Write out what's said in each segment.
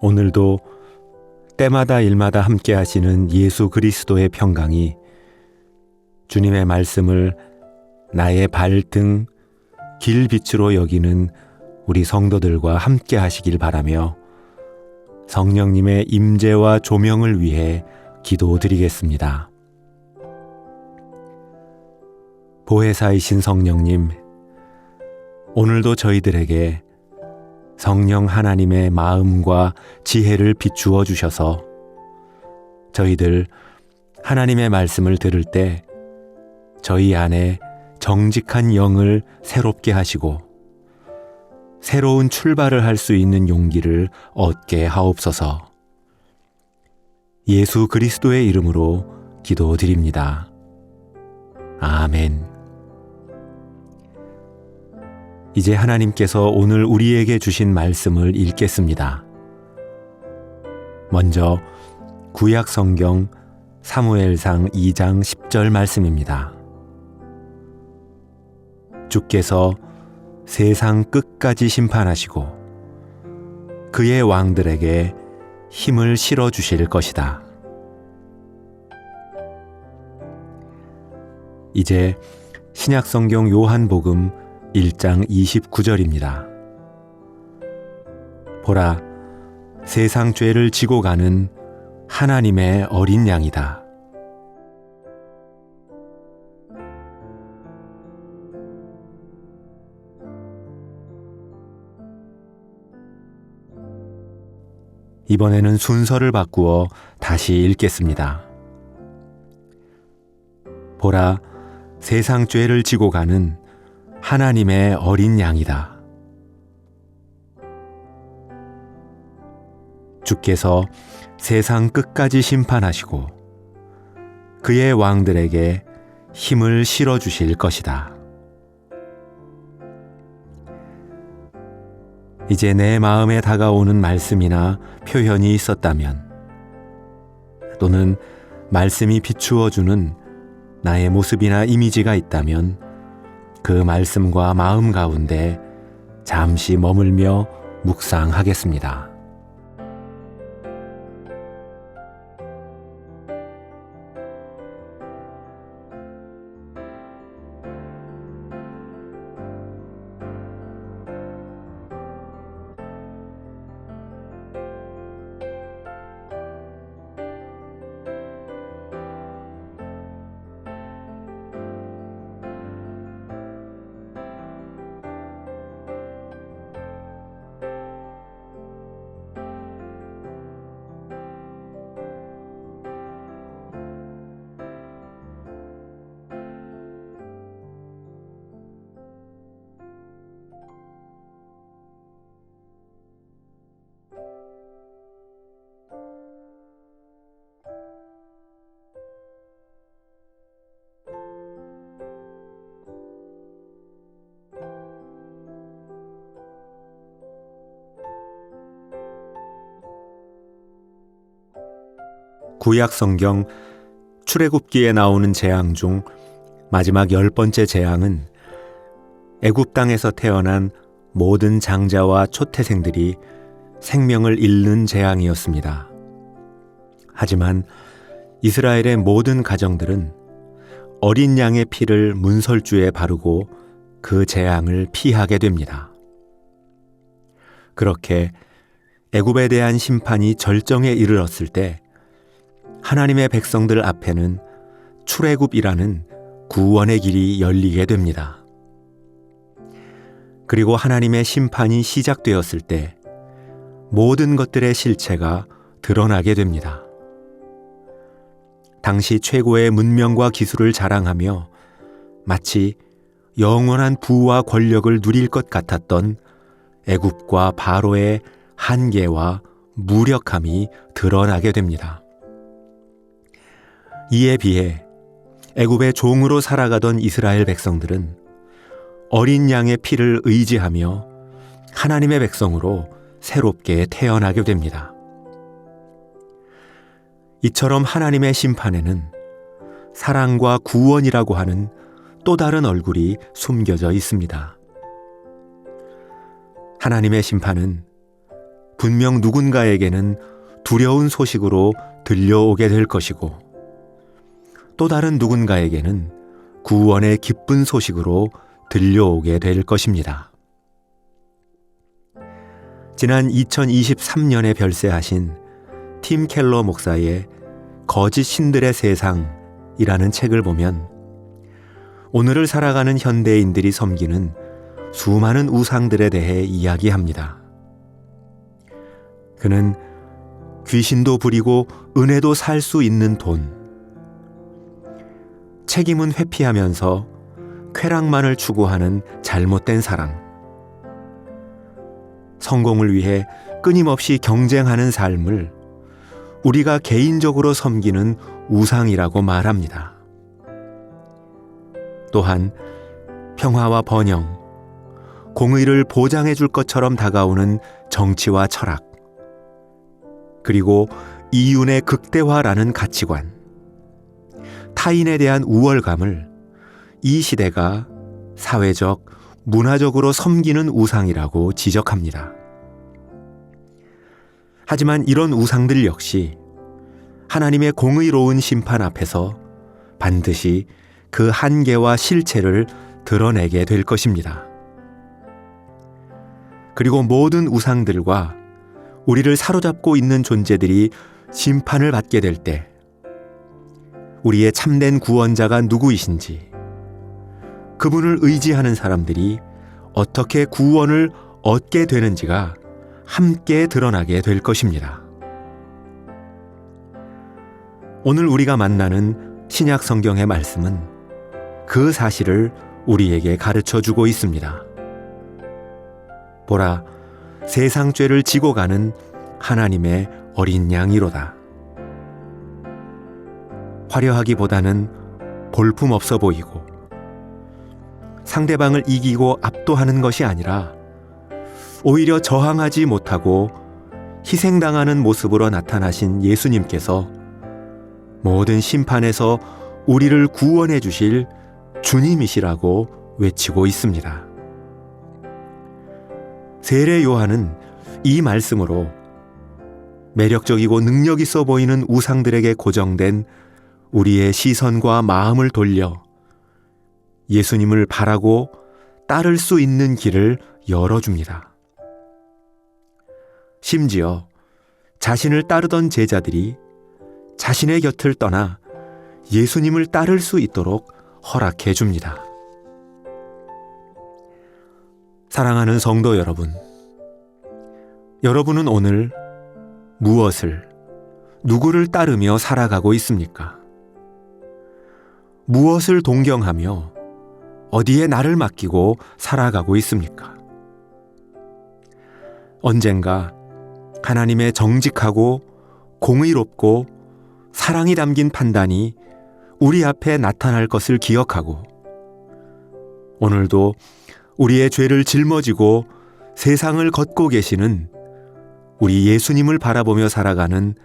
오늘도 때마다 일마다 함께 하시는 예수 그리스도의 평강이 주님의 말씀을 나의 발등 길빛으로 여기는 우리 성도들과 함께 하시길 바라며 성령님의 임재와 조명을 위해 기도드리겠습니다. 보혜사이신 성령님, 오늘도 저희들에게 성령 하나님의 마음과 지혜를 비추어 주셔서 저희들 하나님의 말씀을 들을 때 저희 안에 정직한 영을 새롭게 하시고 새로운 출발을 할 수 있는 용기를 얻게 하옵소서. 예수 그리스도의 이름으로 기도드립니다. 아멘. 이제 하나님께서 오늘 우리에게 주신 말씀을 읽겠습니다. 먼저 구약 성경 사무엘상 2장 10절 말씀입니다. 주께서 세상 끝까지 심판하시고 그의 왕들에게 힘을 실어 주실 것이다. 이제 신약성경 요한복음 1장 29절입니다. 보라, 세상 죄를 지고 가는 하나님의 어린 양이다. 이번에는 순서를 바꾸어 다시 읽겠습니다. 보라, 세상 죄를 지고 가는 하나님의 어린 양이다. 주께서 세상 끝까지 심판하시고 그의 왕들에게 힘을 실어 주실 것이다. 이제 내 마음에 다가오는 말씀이나 표현이 있었다면 또는 말씀이 비추어 주는 나의 모습이나 이미지가 있다면 그 말씀과 마음 가운데 잠시 머물며 묵상하겠습니다. 구약 성경 출애굽기에 나오는 재앙 중 마지막 열 번째 재앙은 애굽 땅에서 태어난 모든 장자와 초태생들이 생명을 잃는 재앙이었습니다. 하지만 이스라엘의 모든 가정들은 어린 양의 피를 문설주에 바르고 그 재앙을 피하게 됩니다. 그렇게 애굽에 대한 심판이 절정에 이르렀을 때 하나님의 백성들 앞에는 출애굽이라는 구원의 길이 열리게 됩니다. 그리고 하나님의 심판이 시작되었을 때 모든 것들의 실체가 드러나게 됩니다. 당시 최고의 문명과 기술을 자랑하며 마치 영원한 부와 권력을 누릴 것 같았던 애굽과 바로의 한계와 무력함이 드러나게 됩니다. 이에 비해 애굽의 종으로 살아가던 이스라엘 백성들은 어린 양의 피를 의지하며 하나님의 백성으로 새롭게 태어나게 됩니다. 이처럼 하나님의 심판에는 사랑과 구원이라고 하는 또 다른 얼굴이 숨겨져 있습니다. 하나님의 심판은 분명 누군가에게는 두려운 소식으로 들려오게 될 것이고 또 다른 누군가에게는 구원의 기쁜 소식으로 들려오게 될 것입니다. 지난 2023년에 별세하신 팀 켈러 목사의 거짓 신들의 세상이라는 책을 보면 오늘을 살아가는 현대인들이 섬기는 수많은 우상들에 대해 이야기합니다. 그는 귀신도 부리고 은혜도 살 수 있는 돈, 책임은 회피하면서 쾌락만을 추구하는 잘못된 사랑, 성공을 위해 끊임없이 경쟁하는 삶을 우리가 개인적으로 섬기는 우상이라고 말합니다. 또한 평화와 번영, 공의를 보장해 줄 것처럼 다가오는 정치와 철학, 그리고 이윤의 극대화라는 가치관, 타인에 대한 우월감을 이 시대가 사회적, 문화적으로 섬기는 우상이라고 지적합니다. 하지만 이런 우상들 역시 하나님의 공의로운 심판 앞에서 반드시 그 한계와 실체를 드러내게 될 것입니다. 그리고 모든 우상들과 우리를 사로잡고 있는 존재들이 심판을 받게 될 때, 우리의 참된 구원자가 누구이신지, 그분을 의지하는 사람들이 어떻게 구원을 얻게 되는지가 함께 드러나게 될 것입니다. 오늘 우리가 만나는 신약 성경의 말씀은 그 사실을 우리에게 가르쳐 주고 있습니다. 보라, 세상 죄를 지고 가는 하나님의 어린 양이로다. 화려하기보다는 볼품 없어 보이고 상대방을 이기고 압도하는 것이 아니라 오히려 저항하지 못하고 희생당하는 모습으로 나타나신 예수님께서 모든 심판에서 우리를 구원해 주실 주님이시라고 외치고 있습니다. 세례 요한은 이 말씀으로 매력적이고 능력 있어 보이는 우상들에게 고정된 우리의 시선과 마음을 돌려 예수님을 바라고 따를 수 있는 길을 열어줍니다. 심지어 자신을 따르던 제자들이 자신의 곁을 떠나 예수님을 따를 수 있도록 허락해 줍니다. 사랑하는 성도 여러분, 여러분은 오늘 무엇을, 누구를 따르며 살아가고 있습니까? 무엇을 동경하며 어디에 나를 맡기고 살아가고 있습니까? 언젠가 하나님의 정직하고 공의롭고 사랑이 담긴 판단이 우리 앞에 나타날 것을 기억하고 오늘도 우리의 죄를 짊어지고 세상을 걷고 계시는 우리 예수님을 바라보며 살아가는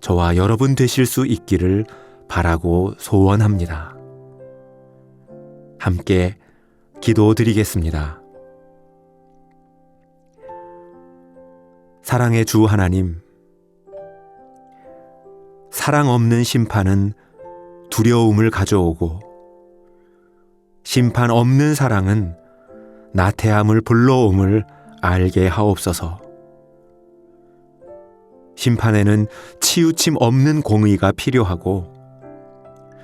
저와 여러분 되실 수 있기를 바라고 소원합니다. 함께 기도드리겠습니다. 사랑의 주 하나님, 사랑 없는 심판은 두려움을 가져오고, 심판 없는 사랑은 나태함을 불러옴을 알게 하옵소서. 심판에는 치우침 없는 공의가 필요하고,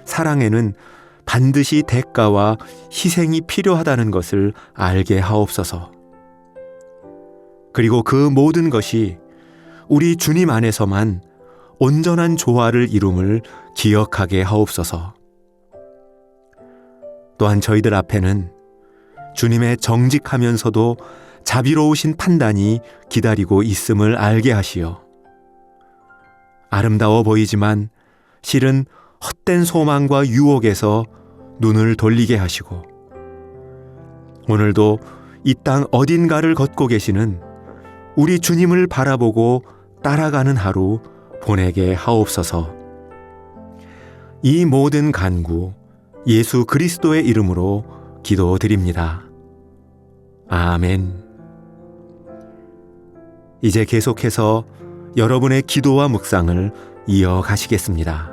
사랑에는 반드시 대가와 희생이 필요하다는 것을 알게 하옵소서. 그리고 그 모든 것이 우리 주님 안에서만 온전한 조화를 이룸을 기억하게 하옵소서. 또한 저희들 앞에는 주님의 정직하면서도 자비로우신 판단이 기다리고 있음을 알게 하시어 아름다워 보이지만 실은 헛된 소망과 유혹에서 눈을 돌리게 하시고 오늘도 이 땅 어딘가를 걷고 계시는 우리 주님을 바라보고 따라가는 하루 보내게 하옵소서. 이 모든 간구 예수 그리스도의 이름으로 기도드립니다. 아멘. 이제 계속해서 여러분의 기도와 묵상을 이어가시겠습니다.